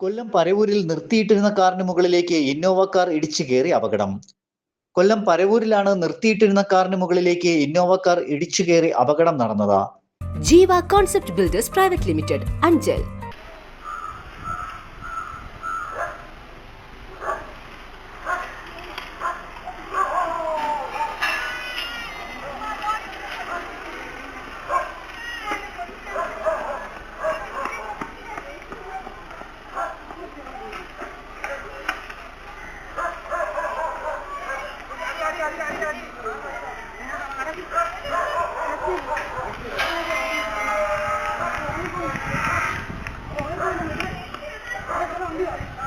കൊല്ലം പരവൂരിൽ നിർത്തിയിട്ടിരുന്ന കാറിന് മുകളിലേക്ക് ഇന്നോവ കാർ ഇടിച്ചു കയറി അപകടം. കൊല്ലം പരവൂരിലാണ് നിർത്തിയിട്ടിരുന്ന കാറിന് മുകളിലേക്ക് ഇന്നോവ കാർ ഇടിച്ചു കയറി അപകടം നടന്നത്. Jeeva Concept Builders Private Limited Anchal. Yeah.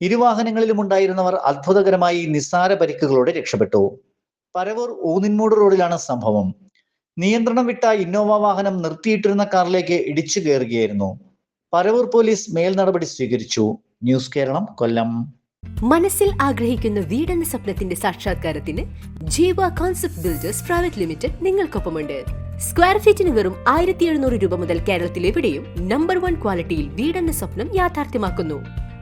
ഇരുവാഹനങ്ങളിലും ഉണ്ടായിരുന്നവർ അത്ഭുതകരമായി നിസ്സാര പരിക്കുകളോടെ രക്ഷപ്പെട്ടു. പരവൂർ ഊന്നിൻമൂട് റോഡിലാണ് സംഭവം. നിയന്ത്രണം വിട്ട ഇന്നോവ വാഹനം നിർത്തിയിട്ടിരുന്ന കാറിലേക്ക് ഇടിച്ചു കയറുകയായിരുന്നു. പരവൂർ പോലീസ് മേൽ നടപടി സ്വീകരിച്ചു. ന്യൂസ് കേരളം കൊല്ലം. മനസ്സിൽ ആഗ്രഹിക്കുന്ന വീടെന്ന സ്വപ്നത്തിന്റെ സാക്ഷാത്കാരത്തിന് Jeeva Concept Builders Private Limited നിങ്ങൾക്കൊപ്പമുണ്ട്. Square ഫീറ്റിന് വെറും ആയിരത്തി എഴുന്നൂറ് രൂപ മുതൽ കേരളത്തിലെവിടെയും നമ്പർ വൺ ക്വാളിറ്റിയിൽ വീടെന്ന സ്വപ്നം യാഥാർത്ഥ്യമാക്കുന്നു.